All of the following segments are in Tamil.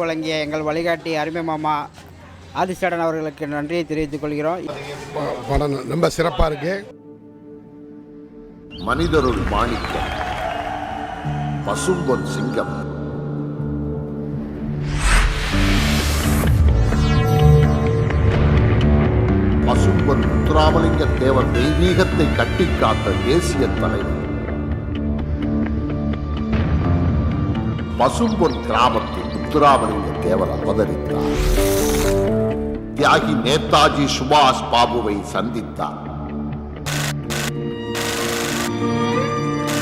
வழங்கிய எங்கள் வழிகாட்டி அருமை மாமா ஆதிசேடன் அவர்களுக்கு நன்றியை தெரிவித்துக் கொள்கிறோம். படம் ரொம்ப சிறப்பாக இருக்கு. மனிதருள் மாணிக்கம் பசும்பொன் சிங்கம். பசும்பொன் முத்துராமலிங்க தேவர் தெய்வீகத்தை கட்டிக்காத்த தேசிய தலைவர். பசும்பொன் கிராமத்தில் முத்துராமலிங்க தேவர் அவதரித்தார். தியாகி நேதாஜி சுபாஷ் பாபுவை சந்தித்தார்.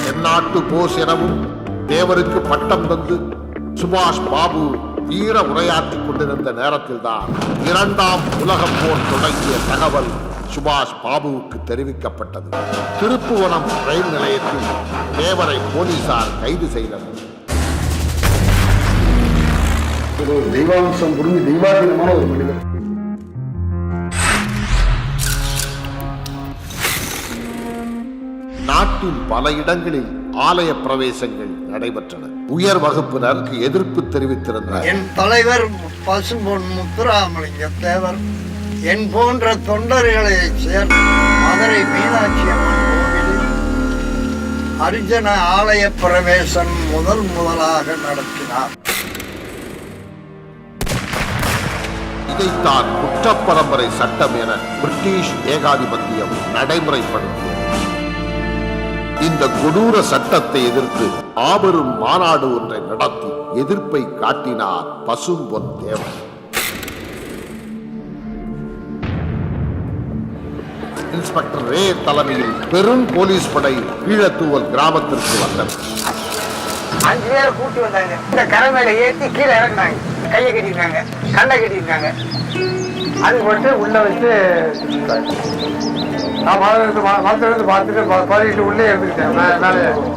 தென்னாட்டு போஸ் எனவும் தேவருக்கு பட்டம் தந்து சுபாஷ் பாபு வீர உரையாற்றிக் கொண்டிருந்த நேரத்தில்தான் இரண்டாம் உலகம் போர் தொடங்கிய தகவல் சுபாஷ் பாபுவுக்கு தெரிவிக்கப்பட்டது. திருப்புவனம் ரயில் நிலையத்தில் தேவரை போலீசார் கைது செய்தனர். ஒரு தெய்வாம்சம் புரிஞ்சு தெய்வாதீனமான ஒரு மனிதர். நாட்டின் பல இடங்களில் ஆலய பிரவேசங்கள் நடைபெற்றன. உயர் வகுப்பினருக்கு எதிர்ப்பு தெரிவித்திருந்தனர் என் தலைவர் பசும்பொன் முத்துராமலிங்க தேவர் என் போன்ற தொண்டர்களை சேர்ந்து மதுரை மீனாட்சி அம்மன் கோவிலில் அரிஜன ஆலய பிரவேசம் முதல் முதலாக நடத்தினார். இதைத்தான் குற்றப்பரம்பரை சட்டம் என பிரிட்டிஷ் ஏகாதிபத்தியம் நடைமுறைப்படுத்தியது. இந்த கொடூர சட்டத்தை எதிர்த்து ஆபெரும் மாநாடு ஒன்றை நடத்தி எதிர்ப்பை காட்டினார் பசும்பொன் தேவன் இன்ஸ்பெக்டர் ரே தலைமையில் பெரும் போலீஸ் படை கீழத்தூவல் கிராமத்திற்கு வந்தது. கூட்டி வந்தாங்க. இந்த கரை மேல ஏற்றி கீழே இறங்கினாங்க கையை கட்டிருக்காங்க கண்ணை கட்டிருக்காங்க அது போட்டு உள்ள வச்சு நான் மரத்து மரத்துல இருந்து பார்த்துட்டு பழகிட்டு உள்ளே இருந்துக்கிட்டேன்.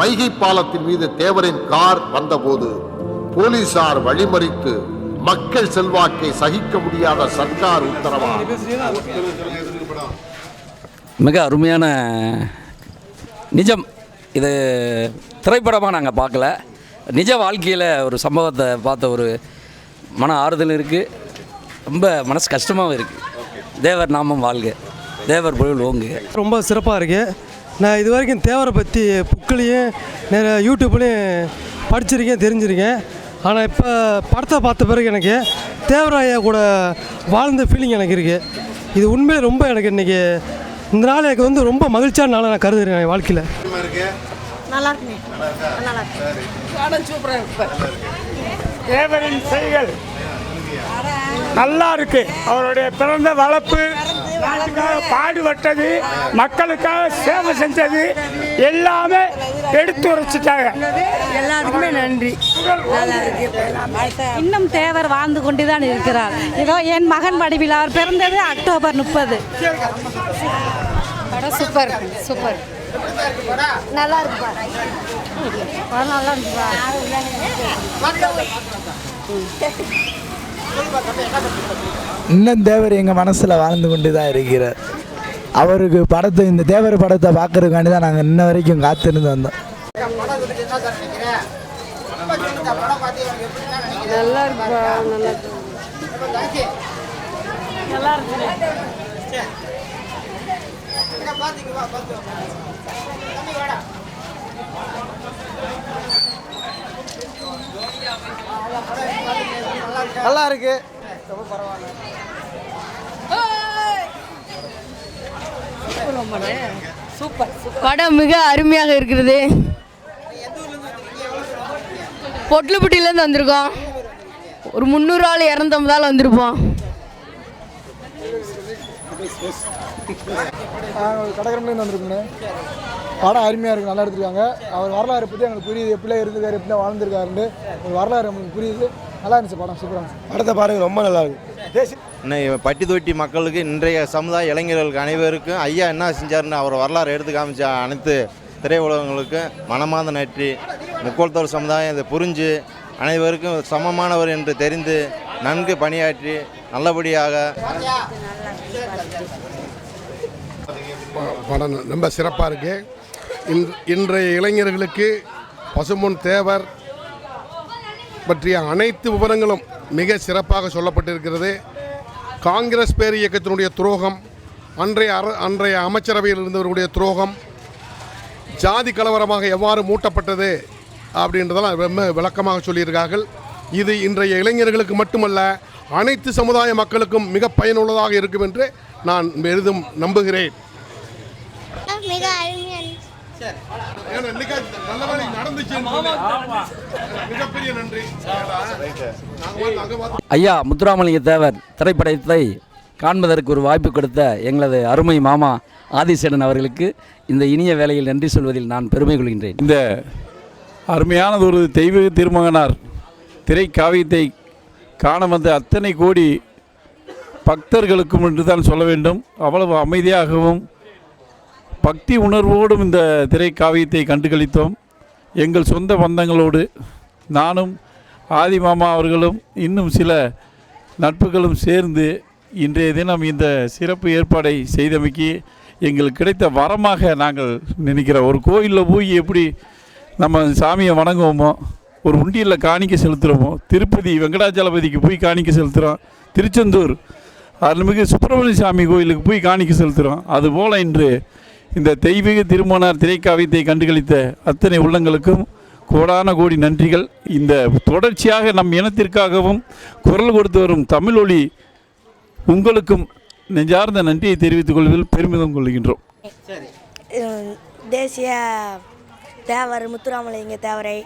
வைகை பாலத்தின் மீது தேவரின் கார் வந்தபோது போலீசார் வழிமறித்து மக்கள் செல்வாக்கை சகிக்க முடியாத சர்க்கார் உத்தரவால் மிக அருமையான நிஜம். இது திரைப்படமாக நாங்கள் பார்க்கல. நிஜ வாழ்க்கையில் ஒரு சம்பவத்தை பார்த்த ஒரு மன ஆறுதல் இருக்குது ரொம்ப மனசு கஷ்டமாகவும் இருக்குது தேவர் நாமம் வாழ்க. தேவர் பொருள் ஓங்குக ரொம்ப சிறப்பாக இருக்குது நான் இது வரைக்கும் தேவரை பற்றி புக்கிலையும் நிறைய யூடியூப்லேயும் படிச்சிருக்கேன் தெரிஞ்சிருக்கேன். ஆனால் இப்போ படத்தை பார்த்த பிறகு எனக்கு தேவராயா கூட வாழ்ந்த ஃபீலிங் எனக்கு இருக்குது இது உண்மையிலே ரொம்ப எனக்கு இன்றைக்கி இந்த நாள் எனக்கு வந்து ரொம்ப மகிழ்ச்சியான நாளாக நான் கருதுறேன் என் வாழ்க்கையில். நல்லா இருக்கு தேவரின் செய்கள் நல்லா இருக்கு. அவருடைய பிறந்த வளர்ப்பு நாட்டுக்காக பாடுபட்டது மக்களுக்காக சேவை செஞ்சது எல்லாமே எடுத்து உரைச்சிட்டாங்க. எல்லாத்துக்குமே நன்றி. நல்லா இருக்கு. இன்னும் தேவர் வாழ்ந்து கொண்டு தான் இருக்கிறார். இதோ என் மகன் வடிவில் அவர் பிறந்தது அக்டோபர் முப்பது. படம் சூப்பர் சூப்பர் நல்லா இருக்குப்பா. படம் நல்லா இருக்குப்பா இன்னும் தேவர் எங்கள் மனசில் வாழ்ந்து கொண்டு தான் இருக்கிறார். அவருக்கு படத்தை இந்த தேவர் படத்தை பார்க்கறதுக்காண்டி தான் நாங்கள் இன்ன வரைக்கும் காத்திருந்து வந்தோம். நல்லா இருக்குப்பா நல்லா நல்லா இருக்கு. நல்லா இருக்கு. படம் மிக அருமையாக இருக்கிறது. பொட்லுப்பட்டியிலேருந்து வந்திருக்கோம். ஒரு முந்நூறு ஆள் இரநூத்தம்பது ஆள் வந்திருப்போம். கடற்கரையிலேருந்து வந்திருக்கோங்க படம் அருமையாக இருக்குது நல்லா எடுத்துருக்காங்க. அவர் வரலாறு பற்றி எங்களுக்கு புரியுது. எப்படிலாம் இருந்திருக்காரு எப்படிலாம் வாழ்ந்திருக்காருன்னு ஒரு வரலாறு நம்மளுக்கு புரியுது. நல்லா இருந்துச்சு படம் சூப்பராக படத்தை பாருங்க ரொம்ப நல்லா இருக்கு. இன்னைக்கு பட்டி தொட்டி மக்களுக்கு இன்றைய சமுதாய இளைஞர்களுக்கு அனைவருக்கும் ஐயா என்ன செஞ்சாருன்னு அவர் வரலாறு எடுத்து காமிச்ச அனைத்து திரையுலகங்களுக்கு மனமார்ந்த நன்றி. முக்கோள்தோர் சமுதாயம் இதை புரிஞ்சு அனைவருக்கும் சமமானவர் என்று தெரிந்து நன்கு பணியாற்றி நல்லபடியாக படம் ரொம்ப சிறப்பாக இருக்குது இன்- இன்றைய இளைஞர்களுக்கு பசும்பொன் தேவர் பற்றிய அனைத்து விவரங்களும் மிக சிறப்பாக சொல்லப்பட்டிருக்கிறது. காங்கிரஸ் பேர் இயக்கத்தினுடைய துரோகம் அன்றைய அர அன்றைய அமைச்சரவையில் இருந்தவர்களுடைய துரோகம் ஜாதி கலவரமாக எவ்வாறு மூட்டப்பட்டது அப்படின்றதெல்லாம் ரொம்ப விளக்கமாக சொல்லியிருக்கார்கள். இது இன்றைய இளைஞர்களுக்கு மட்டுமல்ல அனைத்து சமுதாய மக்களுக்கும் மிக பயனுள்ளதாக இருக்கும் என்று நான் பெரிதும் நம்புகிறேன். நன்றி. ஐயா முத்துராமலிங்க தேவர் திரைப்படத்தை காண்பதற்கு ஒரு வாய்ப்பு கொடுத்த எங்களது அருமை மாமா ஆதிசேடன் அவர்களுக்கு இந்த இனிய வேளையில் நன்றி சொல்வதில் நான் பெருமை கொள்கின்றேன். இந்த அருமையானது ஒரு தெய்வ திருமகனார் திரை காவியத்தை காண வந்த அத்தனை கோடி பக்தர்களுக்கும் என்று தான் சொல்ல வேண்டும். அவ்வளவு அமைதியாகவும் பக்தி உணர்வோடும் இந்த திரை காவியத்தை கண்டுகளித்தோம். எங்கள் சொந்த பந்தங்களோடு நானும் ஆதிமாமா அவர்களும் இன்னும் சில நட்புகளும் சேர்ந்து இன்றைய தினம் இந்த சிறப்பு ஏற்பாடை செய்தமைக்கு எங்களுக்கு கிடைத்த வரமாக நாங்கள் நினைக்கிறோம் ஒரு கோயிலில் போய் எப்படி நம்ம சாமியை வணங்குவோமோ ஒரு உண்டியில் காணிக்க செலுத்துகிறோமோ திருப்பதி வெங்கடாச்சலபதிக்கு போய் காணிக்க செலுத்துகிறோம் திருச்செந்தூர் அருள்மிகு சுப்பிரமணிய சாமி கோயிலுக்கு போய் காணிக்க செலுத்துகிறோம் அதுபோல் இன்று இந்த தெய்வீக திருமணார் திரைக்காவியத்தை கண்டுகளித்த அத்தனை உள்ளங்களுக்கும் கோடான கோடி நன்றிகள். இந்த தொடர்ச்சியாக நம் இனத்திற்காகவும் குரல் கொடுத்து வரும் தமிழ் ஒளி உங்களுக்கும் நெஞ்சார்ந்த நன்றியை தெரிவித்துக் கொள்வதில் பெருமிதம் கொள்கின்றோம். தேசிய தேவர் முத்துராமலிங்க தேவரை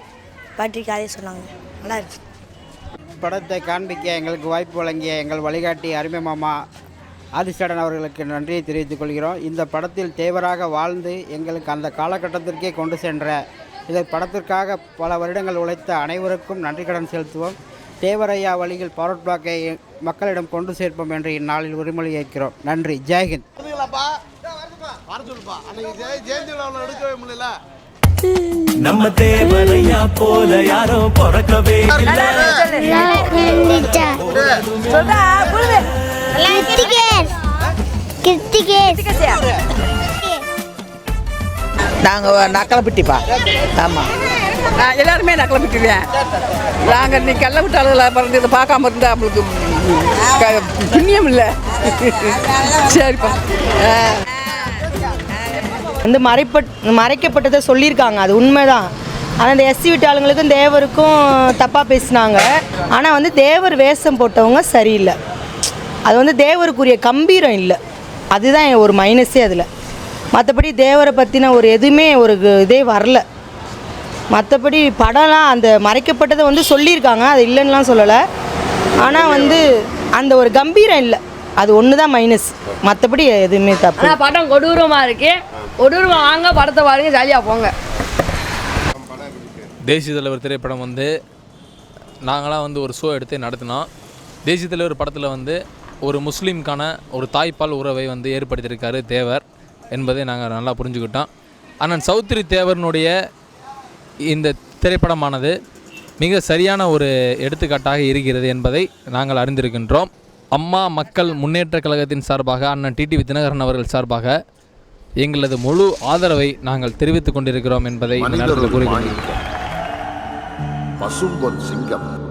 பற்றி கதை சொன்னாங்க. நல்லா இருக்கு. படத்தை காண்பிக்க எங்களுக்கு வாய்ப்பு வழங்கிய எங்கள் வழிகாட்டி அருமை மாமா ஆதிசேடன் அவர்களுக்கு நன்றியை தெரிவித்துக் கொள்கிறோம். இந்த படத்தில் தேவராக வாழ்ந்து எங்களுக்கு அந்த காலகட்டத்திற்கே கொண்டு சென்ற இதை படத்திற்காக பல வருடங்கள் உழைத்த அனைவருக்கும் நன்றி கடன் செலுத்துவோம். தேவரையா வழியில் பவர் பிளாக்கை மக்களிடம் கொண்டு சேர்ப்போம் என்று இந்நாளில் உரிமொழி ஏற்கிறோம். நன்றி. ஜெயஹிந்த் நம்ம தேவரையா போல யாரும் பிறக்கவே நாங்கள் நக்கலைப்பட்டிப்பா. ஆமாம் நான் எல்லாருமே நக்கலைப்பட்டுவேன் நாங்கள் இன்னைக்கு கல்ல விட்டாளுகளை பிறந்து இதை பார்க்காம இருந்தால் நம்மளுக்கு புண்ணியம் இல்லை. சரிப்பா. வந்து மறைப்பட் மறைக்கப்பட்டதை சொல்லியிருக்காங்க. அது உண்மைதான். ஆனால் இந்த எஸ்சி விட்டு ஆளுங்களுக்கும் தேவருக்கும் தப்பாக பேசினாங்க. ஆனால் வந்து தேவர் வேஷம் போட்டவங்க சரியில்லை. அது வந்து தேவருக்குரிய கம்பீரம் இல்லை. அதுதான் ஒரு மைனஸே அதில். மற்றபடி தேவரை பற்றின ஒரு எதுவுமே ஒரு இதே வரல. மற்றபடி படம்லாம் அந்த மறைக்கப்பட்டதை வந்து சொல்லியிருக்காங்க அது இல்லைன்னுலாம் சொல்லலை. ஆனால் வந்து அந்த ஒரு கம்பீரம் இல்லை. அது ஒன்று தான் மைனஸ் மற்றபடி எதுவுமே தப்பு ஆனால் படம் கொடூரமாக இருக்கு. கொடூரமாக வாங்க படத்தை பாருங்க ஜாலியாக போங்க. தேசிய தலைவர் திரைப்படம் வந்து நாங்களாம் வந்து ஒரு ஷோ எடுத்து நடத்தினோம். தேசிய தலைவர் படத்தில் வந்து ஒரு முஸ்லீம்கான ஒரு தாய்ப்பால் உறவை வந்து ஏற்படுத்தியிருக்காரு தேவர் என்பதை நாங்கள் நல்லா புரிஞ்சுக்கிட்டோம். அண்ணன் சௌத்ரி தேவரனுடைய இந்த திரைப்படமானது மிக சரியான ஒரு எடுத்துக்காட்டாக இருக்கிறது என்பதை நாங்கள் அறிந்திருக்கின்றோம். அம்மா மக்கள் முன்னேற்றக் கழகத்தின் சார்பாக அண்ணன் டிடிவி தினகரன் அவர்கள் சார்பாக எங்களது முழு ஆதரவை நாங்கள் தெரிவித்துக் கொண்டிருக்கிறோம் என்பதை இந்த நேரத்தில் பசும்பொன் சிங்கம்.